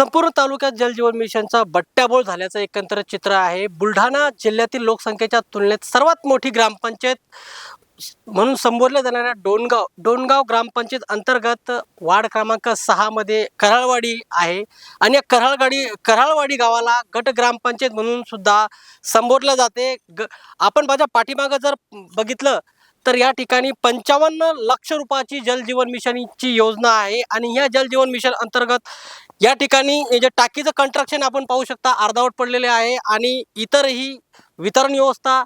संपूर्ण तालुक्यात जलजीवन मिशनचा बट्ट्याबोळ झाल्याचं एकंदर चित्र आहे. बुलढाणा जिल्ह्यातील लोकसंख्येच्या तुलनेत सर्वात मोठी ग्रामपंचायत म्हणून संबोधल्या जाणाऱ्या डोनगाव डोनगाव ग्रामपंचायत अंतर्गत वार्ड क्रमांक सहामध्ये कराळवाडी आहे. आणि या कराळगाडी कराळवाडी गावाला गट ग्रामपंचायत म्हणून सुद्धा संबोधलं जाते. ग आपण माझ्या पाठीमागं जर बघितलं तर या ठिकाणी पंचावन्न लक्ष रुपयाची जलजीवन मिशनची योजना आहे. आणि ह्या जलजीवन मिशन अंतर्गत या ठिकाणी जे टाकीचं कंस्ट्रक्शन आपण पाहू शकता अर्धावट पडलेले आहे. आणि इतरही वितरण व्यवस्था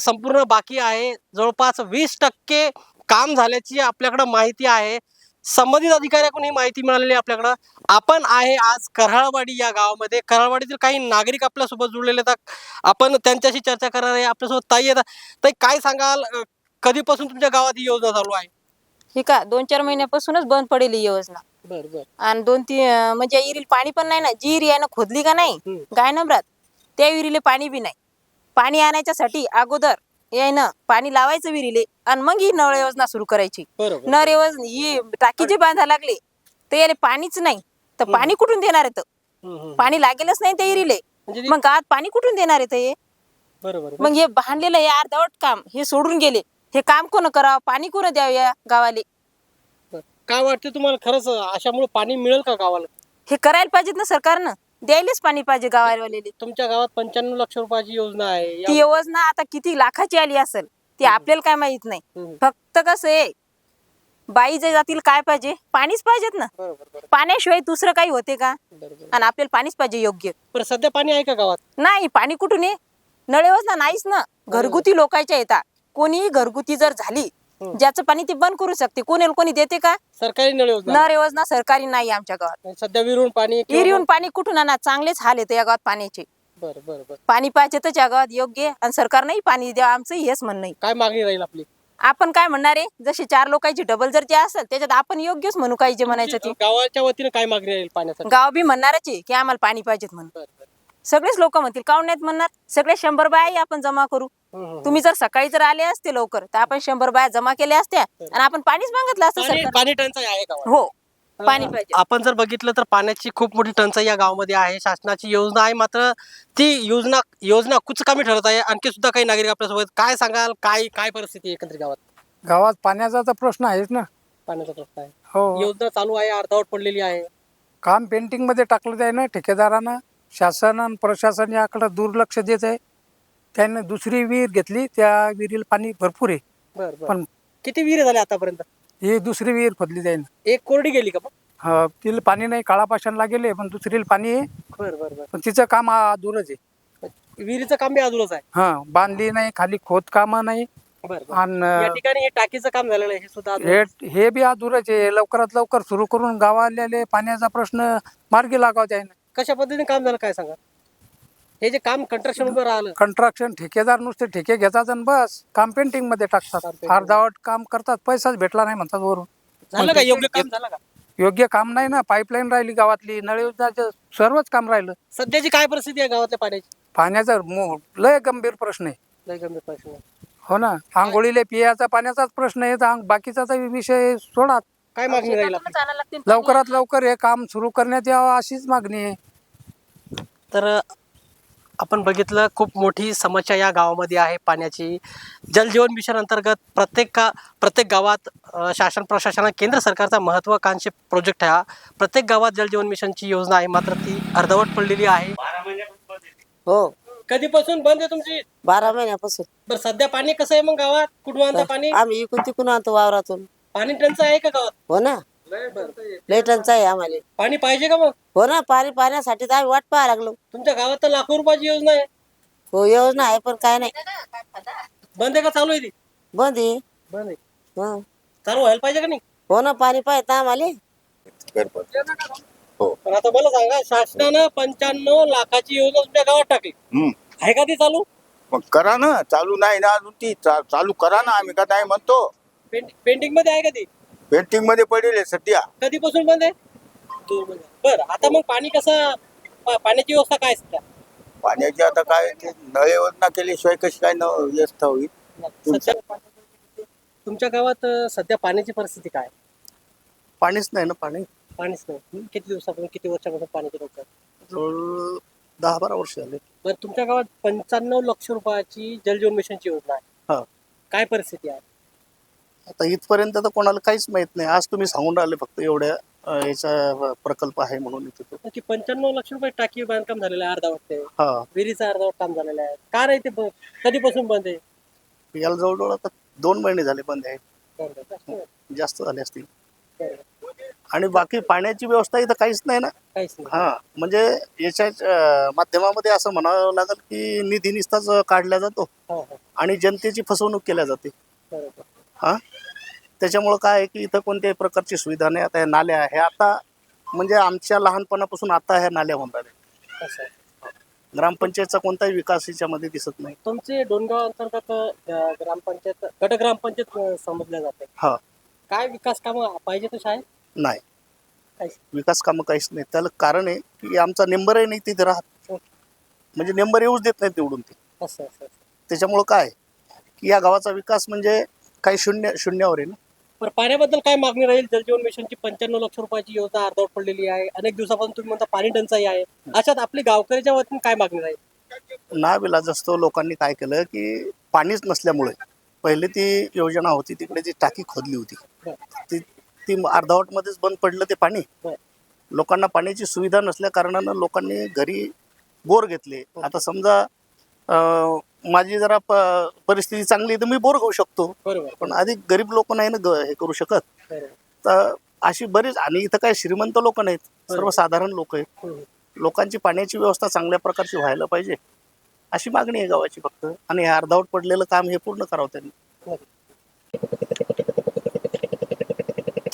संपूर्ण बाकी आहे. जवळपास वीस टक्के काम झाल्याची आपल्याकडं माहिती आहे. संबंधित अधिकाऱ्याकडून ही माहिती मिळालेली आहे आपल्याकडं. आपण आहे आज कराळवाडी या गावामध्ये. कराळवाडीतील काही नागरिक आपल्यासोबत जुळलेले आहेत. आपण त्यांच्याशी चर्चा करणार आहे. आपल्यासोबत ताई येतात ताई काय सांगाल? कधीपासून तुमच्या गावात ही योजना चालू आहे? ही का दोन चार महिन्यापासूनच बंद पडेल ही योजना. बर बर. आणि दोन तीन अं, म्हणजे विहिरीला पाणी पण नाही ना जी विहीर आहे ना खोदली का नाही हम्म. गाय नंबरात त्या विहिरीला पाणी बी नाही. पाणी आणायच्यासाठी अगोदर यायनं पाणी लावायचं विहिरीले आणि मग ही नळ योजना सुरू करायची. बरोबर नळ योजना ही टाकी जे बांधा लागले तर याला पाणीच नाही. तर पाणी कुठून देणार आहे हम्म, हम्म. पाणी लागेलच नाही त्या विहिरीले. म्हणजे ती- मग गावात पाणी कुठून देणार आहे ते बरोबर मग हे बांधलेलं हे अर्धवट काम हे सोडून गेले. हे काम कोण करावं? पाणी कोण द्यावं या गावाले. काय वाटतं तुम्हाला खरंच अशामुळे पाणी मिळेल का गावाला? हे करायला पाहिजेत ना सरकारनं. द्यायलाच पाणी पाहिजे गावावालेले तुमच्या गावात पंच्याण्णव लक्ष रुपयाची योजना आहे. या- ती योजना आता किती लाखाची आली असेल ती आपल्याला काय माहीत नाही. फक्त कसं आहे बाई जे जातील काय पाहिजे? पाणीच पाहिजेत ना. पाण्याशिवाय दुसरं काही होते का? आणि आपल्याला पाणीच पाहिजे योग्य. बरं सध्या पाणी आहे का गावात? नाही पाणी कुठून आहे? नळ योजना नाहीच ना. घरगुती लोकांच्या येतात. कोणीही घरगुती जर झाली. ज्याचं पाणी ते बंद करू शकते कोणी कोणी देते का? सरकारी नळ योजना. नळ योजना सरकारी नाही आमच्या गावात. सध्या विरून पाणी विहिरीहून पाणी कुठून आणा चांगलेच हाल येते या गावात पाण्याचे. बरं बरं बरं. पाणी पाहिजे तर या गावात योग्य आणि सरकारनंही पाणी द्या आमचं हेच म्हणणं आहे. काय मागणी राहील आपली? आपण काय म्हणणार आहे? जशी चार लोकांची डबल जर जे असेल त्याच्यात आपण योग्यच म्हणू काही जे म्हणायचं ते. गावाच्या वतीने काय मागणी राहील पाण्यासाठी? गाव बी म्हणणारच आहे की आम्हाला पाणी पाहिजेत म्हणून. बरं, बरं. सगळेच लोक म्हणतील काऊन नाहीत म्हणणार? सगळे शंभर बाया आपण जमा करू. तुम्ही जर सकाळी जर आले असते लवकर तर आपण शंभर बाया जमा केल्या असत्या आणि आपण पाणीच मागितलं असतं पाणी पाणी टंचाई आहे गावात हो पाणी पाहिजे. आपण जर बघितलं तर पाण्याची खूप मोठी टंचाई या गावामध्ये आहे. शासनाची योजना आहे मात्र ती योजना योजना कुचकामी ठरत आहे. आणखी सुद्धा काही नागरिक आपल्यासोबत काय सांगाल? काय काय परिस्थिती आहे एकंदरीत गावात? गावात पाण्याचा तर प्रश्न आहेच ना. पाण्याचा प्रश्न आहे. हो. योजना चालू आहे अर्धावट पडलेली आहे. काम पेंटिंगमध्ये टाकलं जाय ना ठेकेदारानं शासन आणि प्रशासन याकडे दुर्लक्ष देत आहे. त्याने दुसरी विहीर घेतली त्या विहिरीला पाणी भरपूर आहे. बरं बरं. पण किती विहिरी झाल्या आतापर्यंत? ही दुसरी विहीर खोदली जाईल एक कोरडी गेली का मग? हा, तिला पाणी नाही काळापाषाणला गेले पण दुसरीला पाणी आहे. बरं बरं बरं. पण तिचं काम अधूरच आहे. विहिरीचं काम बी अधूरच आहे. हा बांधली नाही खाली खोद कामं नाही. बरं बरं. या आणि ठिकाणी हे टाकीचं काम झालेलं आहे हे सुद्धा हे हे बी अधूरच आहे. लवकरात लवकर सुरू करून गावालेले पाण्याचा प्रश्न मार्गी लागावता आहे कशा पद्धतीने काम झालं काय सांगा हे जे काम कंस्ट्रक्शन उभं राहिलं. कंट्रक्शन ठेकेदार नुसते ठेके घेतात आणि बस काम पेंटिंगमध्ये टाकतात. अर्धावट काम करतात पैसाच भेटला नाही म्हणतात वरून. झालं का? योग्य काम झालं का? योग्य काम नाही ना. पाईपलाईन राहिली गावातली नळ योजनाचं सर्वच काम राहिलं. सध्याची काय परिस्थिती आहे गावातल्या पाण्याची? पाण्याचा मो- लय गंभीर प्रश्न आहे. लय गंभीर प्रश्न आहे. हो ना. आंघोळीले पियाचा पाण्याचाच प्रश्न आहे. तर आंग- बाकीचा तर विषय सोडा. काय मागणी राहील आपली? लवकरात लवकर हे काम सुरू करण्यात यावं अशीच मागणी आहे. तर आपण बघितलं खूप मोठी समस्या या गावामध्ये आहे पाण्याची. जलजीवन मिशन अंतर्गत प्रत्येक का प्रत्येक गावात शासन प्रशासन केंद्र सरकारचा महत्वाकांक्षी प्रोजेक्ट आहे हा प्रत्येक गावात जलजीवन मिशनची योजना आहे. मात्र ती अर्धवट पडलेली आहे. हो. कधीपासून बंद आहे तुमची? बारा महिन्यापासून. बरं सध्या पाणी कसं आहे मग गावात? कुठून आणता पाणी? आम्ही इकून तिकून आणतो वावरातून. पाणी टंचाई आहे का गावात? हो ना. लेटनचा आहे आम्हाला. पाणी पाहिजे का मग? हो ना पाणी पाण्यासाठी तर आम्ही वाट पाहायला लागलो. तुमच्या गावात तर लाखो रुपयाची योजना आहे. हो योजना आहे पण काय नाही. बंद आहे का? चालू आहे ती? बंद आहे. बंद आहे. हं. चालू व्हायला पाहिजे का नाही? हो ना पाणी पाहिजे आम्हाला. पण आता मला सांगा शासनानं पंच्याण्णव लाखाची योजना तुमच्या गावात टाकली. हम्म. आहे का ती चालू? मग करा ना चालू नाही ना अजून ती चा- चालू करा ना आम्ही का नाही म्हणतो. पेंटिंगमध्ये आहे का ती? पेंटिंगमध्ये पडेल आहे सध्या. कधीपासून बंद आहे. बरं आता मग पाणी कसं पा- पाण्याची व्यवस्था काय सध्या? पाण्याची आता काय ते नळ योजना केल्याशिवाय कशी काय न व्यवस्था होईल? सध्या तुमच्या गावात अं, सध्या पाण्याची परिस्थिती काय? पाणीच नाही ना पाणी? पाणीच नाही. किती दिवसापासून किती वर्षापासून पाण्याची टंचाई जवळ दहा बारा वर्ष झाले. बरं तुमच्या गावात पंच्याण्णव लक्ष रुपयाची जलजीवन मिशनची योजना आहे. हा. काय परिस्थिती आहे? आता इथपर्यंत तर कोणाला काहीच माहीत नाही. आज तुम्ही सांगून राहिले फक्त एवढ्या अं, याचा प्रकल्प आहे म्हणून इथे तो. पंच्याण्णव लक्ष रुपये टाकी बांधकाम झालेलं आहे अर्धावट ते हा. विहिरीचं अर्धावट काम झालेलं आहे. का नाही ते ब- कधीपासून बंद आहे? याला जवळजवळ आता दोन महिने झाले बंद आहे. बरं, बरं. जास्त झाले असतील. बरं. आणि बाकी पाण्याची व्यवस्था इथं काहीच नाही ना? काहीच नाही. हा म्हणजे याच्या अं, माध्यमामध्ये असं म्हणावं लागेल की निधी निस्ताच काढला जातो. हो हो. आणि जनतेची फसवणूक केल्या जाते. बरोबर. हा? त्याच्यामुळं काय आहे की इथं कोणत्याही प्रकारची सुविधा नाही. आता या नाल्या हे आता म्हणजे आमच्या लहानपणापासून आता ह्या नाल्या होऊन राहिल्या असं आहे. ग्रामपंचायतचा कोणताही विकास याच्यामध्ये दिसत नाही. तुमचे डोनगाव अंतर्गत अं, ग्रामपंचायत गट ग्रामपंचायत अं, समजल्या जाते. हा. काय विकास कामं पाहिजे तसे आहे नाही. काहीच विकास कामं काहीच नाही. त्याला कारण आहे की आमचा नेंबरही नाही तिथे राहत. म्हणजे नेंबर येऊच देत नाही निवडून ते. असं असं असं. त्याच्यामुळं काय की या गावाचा विकास म्हणजे काही शून्य शून्यावर आहे ना. बरं पाण्याबद्दल काय मागणी राहील? जलजीवन मिशनची पंच्याण्णव लक्ष रुपयाची योजना अर्धवट पडलेली आहे. अनेक दिवसापासून तुम्ही म्हणता पाणी टंचाई आहे. अशात आपली गावकऱ्याच्या वतीने काय मागणी राहील? ना विलाज असतो लोकांनी काय केलं की पाणीच नसल्यामुळे पहिले ती योजना होती तिकडे ती टाकी खोदली होती ती ती अर्धावटमध्येच बंद पडलं ते पाणी. लोकांना पाण्याची सुविधा नसल्या कारणानं लोकांनी घरी बोर घेतले. आता समजा माझी जरा प- परिस्थिती चांगली आहे तर मी बोर घेऊ शकतो. बरोबर. पण अधिक गरीब लोक नाही ना ग- हे करू शकत. बरोबर. तर अशी बरीच आणि इथं काही श्रीमंत लोक नाहीत सर्वसाधारण लोक आहेत. हम्म. लोकांची पाण्याची व्यवस्था चांगल्या प्रकारची व्हायला पाहिजे. अशी मागणी आहे गावाची फक्त. आणि हे अर्धावट पडलेलं काम हे पूर्ण करावं त्यांनी.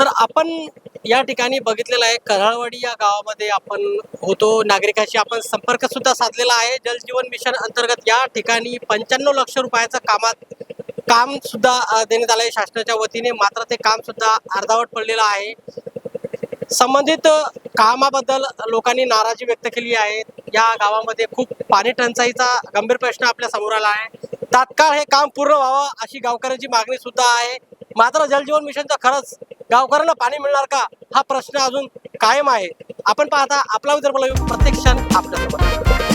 तर आपण या ठिकाणी बघितलेलं आहे कराळवाडी या गावामध्ये आपण होतो. नागरिकांशी आपण संपर्क सुद्धा साधलेला आहे. जलजीवन मिशन अंतर्गत या ठिकाणी पंच्याण्णव लक्ष रुपयाचं कामात काम सुद्धा देण्यात आलं आहे शासनाच्या वतीने मात्र ते काम सुद्धा अर्धावट पडलेलं आहे. संबंधित कामाबद्दल लोकांनी नाराजी व्यक्त केली आहे. या गावामध्ये खूप पाणी टंचाईचा गंभीर प्रश्न आपल्यासमोर आला आहे. तात्काळ हे काम पूर्ण व्हावं अशी गावकऱ्यांची मागणी सुद्धा आहे. मात्र जलजीवन मिशनचा खरंच गावकऱ्यांना पाणी मिळणार का? हा प्रश्न अजून कायम आहे. आपण पाहता आपला विदर्भ प्रत्येक क्षण आपल्यासोबत.